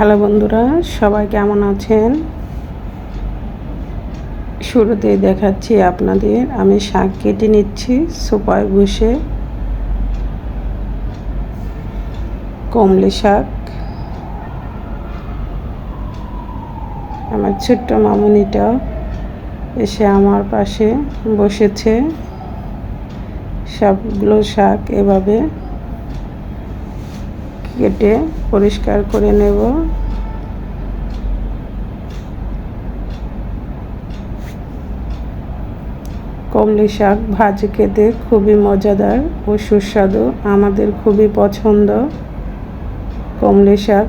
Hello বন্ধুরা, সবাই কেমন আছেন? শুরুতেই দেখাচ্ছি আপনাদের, আমি শাক কেটে নিচ্ছি সোপায় বসে কমলি শাক। আমার ছোট্ট মামুনিটা এসে আমার পাশে বসেছে। সবগুলো শাক এভাবে কেটে পরিষ্কার করে নেব। কমলি শাক ভাজি খেতে খুবই মজাদার ও সুস্বাদু, আমাদের খুবই পছন্দ। কমলি শাক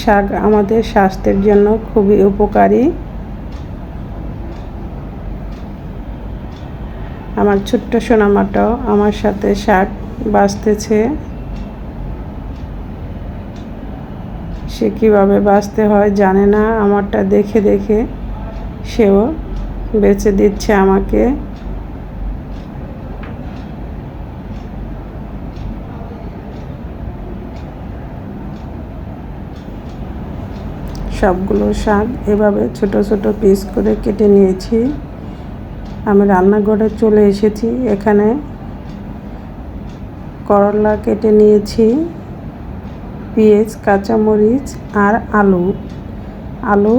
শাক আমাদের স্বাস্থ্যের জন্য খুবই উপকারী। আমার ছোট্ট সোনামাটাও আমার সাথে শাক বাঁচতেছে। সে কীভাবে বাঁচতে হয় জানে না। আমারটা দেখে দেখে সেও বেছে দিচ্ছে আমাকে। সবগুলো শাক এভাবে ছোট ছোট পিস করে কেটে নিয়েছি। আমি রান্নাঘরে চলে এসেছি। এখানে করলা কেটে নিয়েছি। পেঁয়াজ, কাঁচামরিচ আর আলু। আলু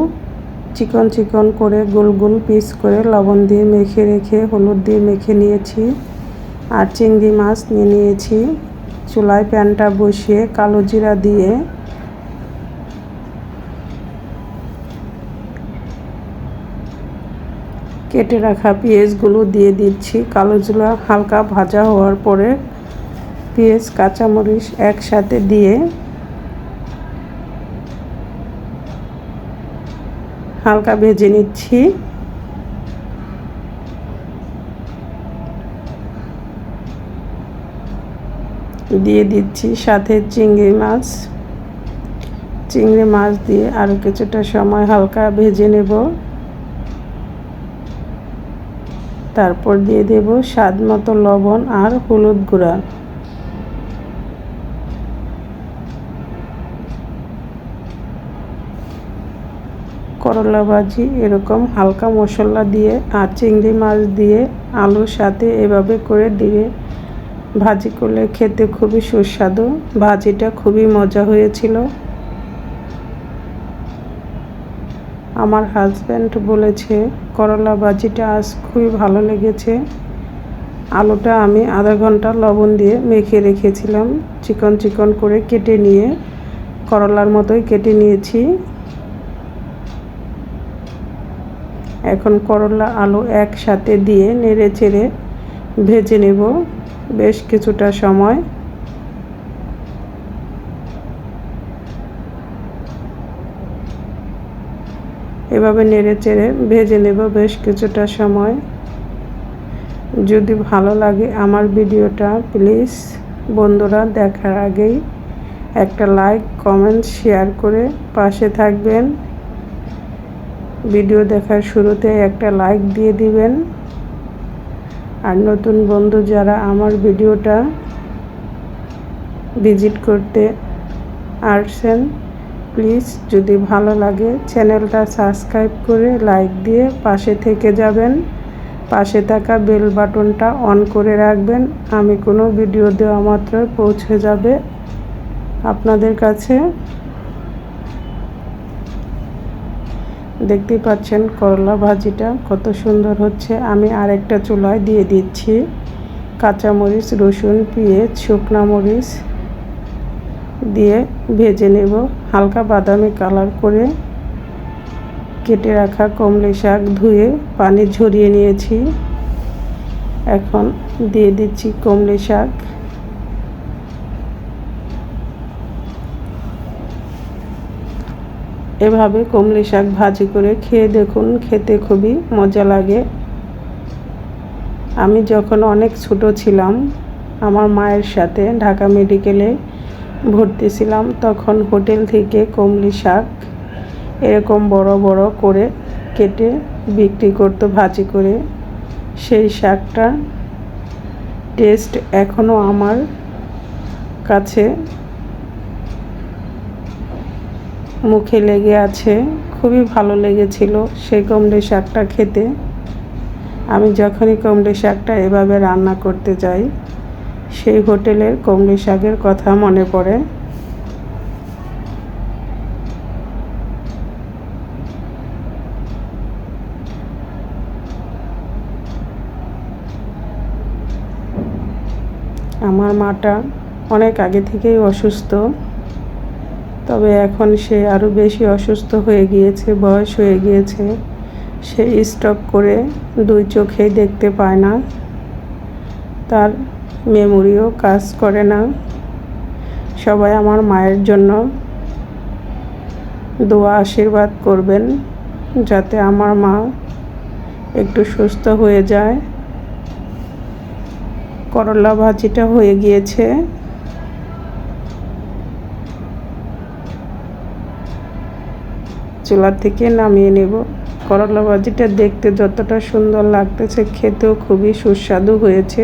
চিকন চিকন করে গোল গোল পিস করে লবণ দিয়ে মেখে রেখে হলুদ দিয়ে মেখে নিয়েছি আর চিংড়ি মাছ নিয়ে নিয়েছি। চুলায় প্যানটা বসিয়ে কালো জিরা দিয়ে কেটে রাখা পেঁয়াজগুলো দিয়ে দিচ্ছি। কালো জিরা হালকা ভাজা হওয়ার পরে পেঁয়াজ, কাঁচামরিচ একসাথে দিয়ে হালকা ভেজে নিচ্ছি। দিয়ে দিচ্ছি সাথে চিংড়ি মাছ। চিংড়ি মাছ দিয়ে আরও কিছুটা সময় হালকা ভেজে নেব। তারপর দিয়ে দেব স্বাদ মতো লবণ আর হলুদ গুঁড়া। করলা ভাজি এরকম হালকা মশলা দিয়ে আর চিংড়ি মাছ দিয়ে আলুর সাথে এভাবে করে দিয়ে ভাজি করলে খেতে খুবই সুস্বাদু। ভাজিটা খুবই মজা হয়েছিল। আমার হাজব্যান্ড বলেছে করলা ভাজিটা আজ খুবই ভালো লেগেছে। আলুটা আমি আধা ঘণ্টা লবণ দিয়ে মেখে রেখেছিলাম। চিকন চিকন করে কেটে নিয়ে, করলার মতোই কেটে নিয়েছি। এখন করলা আলু একসাথে দিয়ে নেড়ে চেড়ে ভেজে নেব। বেশ কিছুটা সময়। এভাবে নেড়ে চেড়ে ভেজে নেব বেশ কিছুটা সময়। যদি ভালো লাগে আমার ভিডিওটা, প্লিজ বন্ধুরা দেখার আগেই একটা লাইক, কমেন্ট, শেয়ার করে পাশে থাকবেন। ভিডিও দেখার শুরুতে একটা লাইক দিয়ে দিবেন। আর নতুন বন্ধু যারা আমার ভিডিওটা ভিজিট করতে আসছেন প্লিজ যদি ভালো লাগে চ্যানেলটা সাবস্ক্রাইব করে লাইক দিয়ে পাশে থেকে যাবেন। পাশে থাকা বেল বাটনটা অন করে রাখবেন। আমি কোনো ভিডিও দেওয়া মাত্র পৌঁছে যাবে আপনাদের কাছে। দেখতেই পাচ্ছেন করলা ভাজিটা কত সুন্দর হচ্ছে। আমি আরেকটা চুলায় দিয়ে দিচ্ছি কাঁচামরিচ, রসুন, পেঁয়াজ, শুকনা মরিচ দিয়ে ভেজে নেব। হালকা বাদামি কালার করে কেটে রাখা কমলি শাক ধুয়ে পানি ঝরিয়ে নিয়েছি। এখন দিয়ে দিচ্ছি কমলি শাক। এভাবে কমলি শাক ভাজি করে খেয়ে দেখুন, খেতে খুবই মজা লাগে। আমি যখন অনেক ছোট ছিলাম, আমার মায়ের সাথে ঢাকা মেডিকেলে ভর্তি ছিলাম, তখন হোটেল থেকে কমলি শাক এরকম বড় বড় করে কেটে বিক্রি করতো, ভাজি করে। সেই শাকটা টেস্ট এখনও আমার কাছে মুখে লেগে আছে। খুবই ভালো লেগেছিল সেই কমড়ে শাকটা খেতে। আমি যখনই কমড়ে শাকটা এভাবে রান্না করতে যাই, সেই হোটেলের কমড়ে শাকের কথা মনে পড়ে। আমার মাটা অনেক আগে থেকেই অসুস্থ। তবে এখন সে আরও বেশি অসুস্থ হয়ে গিয়েছে, বয়স হয়ে গিয়েছে। সে স্টক করে দুই চোখেই দেখতে পায় না। তার মেমোরিও কাজ করে না। সবাই আমার মায়ের জন্য দোয়া আশীর্বাদ করবেন, যাতে আমার মা একটু সুস্থ হয়ে যায়। করলা ভাজিটা হয়ে গিয়েছে। চুলা থেকে নামিয়ে নেব। করলা ভাজিটা দেখতে যতটা সুন্দর লাগতেছে, খেতেও খুবই সুস্বাদু হয়েছে।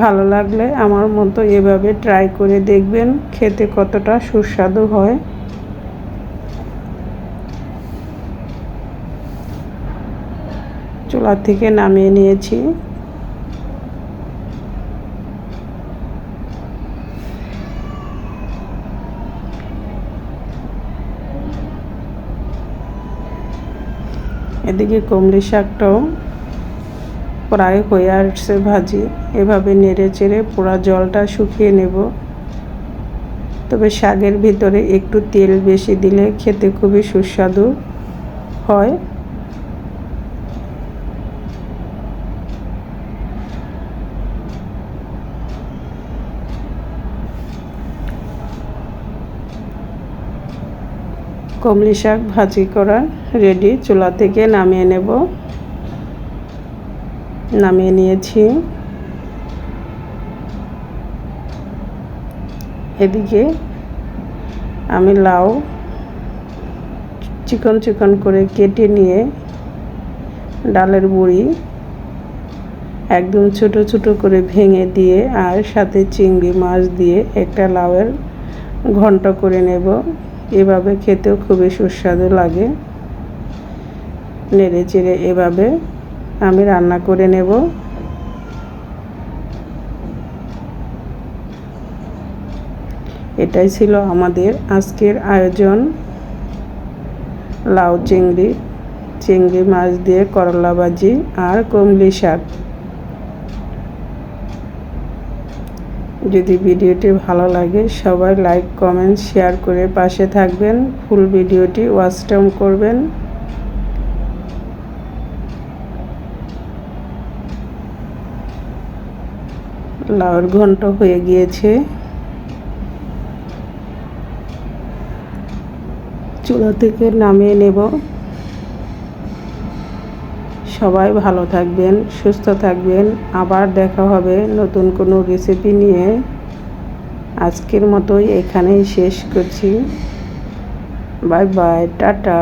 ভালো লাগলে আমার মতো এভাবে ট্রাই করে দেখবেন, খেতে কতটা সুস্বাদু হয়। চুলা থেকে নামিয়ে নিয়েছি। এদিকে কুমড়ি শাকটাও প্রায় হয়ে আসছে ভাজি। এভাবে নেড়ে চেড়ে পুরা জলটা শুকিয়ে নেব। তবে শাকের ভিতরে একটু তেল বেশি দিলে খেতে খুবই সুস্বাদু হয়। কমলি শাক ভাজি করা রেডি চুলা থেকে নামিয়ে নেব। নামিয়ে নিয়েছি। এদিকে আমি লাউ চিকন চিকন করে কেটে নিয়ে ডালের বুড়ি একদম ছোট ছোট করে ভেঙে দিয়ে আর সাথে চিংড়ি মাছ দিয়ে একটা লাউয়ের ঘন্ট করে নেব। এভাবে খেতেও খুবই সুস্বাদু লাগে। নেড়ে চেড়ে এভাবে আমি রান্না করে নেব। এটাই ছিল আমাদের আজকের আয়োজন। লাউ চিংড়ি চিংড়ি মাছ দিয়ে করলা ভাজি আর কমলি শাক। যদি ভিডিওটি ভালো লাগে, সবাই লাইক কমেন্ট শেয়ার করে পাশে থাকবেন। ফুল ভিডিওটি ওয়াচ টাইম করবেন। লাউর ঘন্ট হয়ে গিয়েছে। চুলা থেকে নামিয়ে নেব। সবাই ভালো থাকবেন, সুস্থ থাকবেন। আবার দেখা হবে নতুন কোনো রেসিপি নিয়ে। আজকের মতোই এখানেই শেষ করছি। Bye bye, tata.